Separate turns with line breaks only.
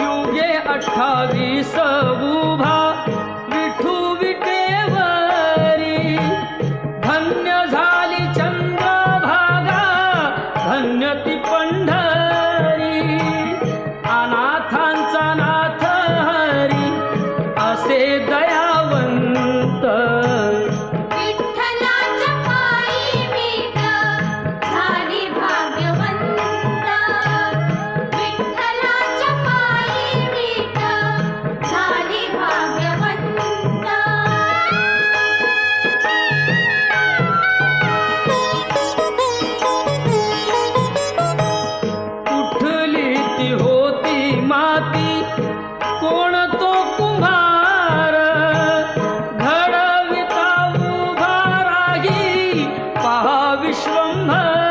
युगे अठ्ठावीस उभा विठू विटेवरी. धन्य झाली चंद्रभागा धन्य ती पंढरी. अनाथांचा नाथ हरी असे दयावंत
हाती कोण तो कुंभार? घडविता
उभा राही. पहा विश्वंभर.